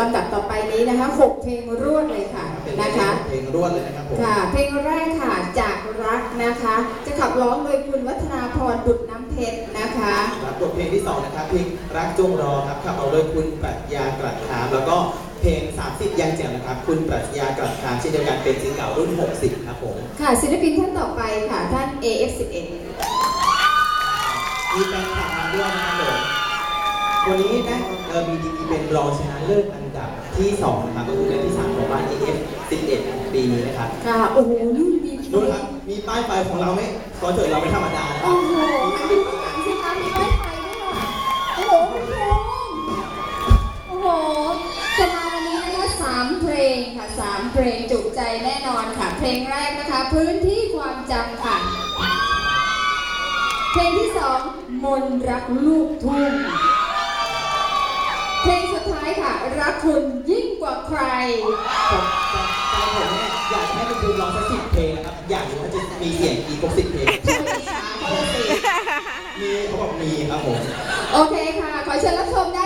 ลำดับต่อไปนี้นะคะหกเพลงรวดเลยค่ะเป็นนะคะเพลงรวดเลยนะครับผมค่ะ เพลงแรกค่ะจากรักนะคะ จะขับร้องโดยคุณวัฒนาพรบุตรน้ำเพชรนะคะครับบทเพลงที่สองนะครับเพลงรักจงรอครับขับเอาโดยคุณปรัชญากรัฐามแล้วก็เพลง30ยังแจ่มนะครับ คุณปรัชญากรัฐามเช่นเดียวกันเป็นซิงเกิลรุ่น 60 ครับผมค่ะศิลปินท่านต่อไปค่ะท่าน AF11 มีแฟนคลับมาด้วยนะครับผมวันนี้นะเออมีดีกรีเป็นรองชนะเลิศอันดับที่2นะครับก็คือได้ที่3ของบ้าน AF 11 ปีนี้นะครับค่ะ โอ้โหนู่นมีดูนะครับมีป้ายไฟของเราไหมขอเถิดเราไม่ธรรมดานะครัโอ้บโหมีข้างหลังสิคะมีไม้ไผ่ด้วยเหรอโอ้โหคุณผู้ชมโอ้โหจะมาวันนี้นะคะสามเพลงค่ะสามเพลงจุใจแน่นอนค่ะ เพลงแรกนะคะ พื้นที่ความจำค่ะ เพลงที่สองมนต์รักลูกทุ่งเพลง คุณยิ่งกว่าใคร ผมใจผมเนี่ยอยากให้มันดูลองสักสิบเพลงนะครับ อยากรู้ว่าจะมีเสียงอีกครบสิบเพลงเขาเลยสิมีเขาบอกมีครับผม โอเคค่ะ ขอเชิญรับชมได้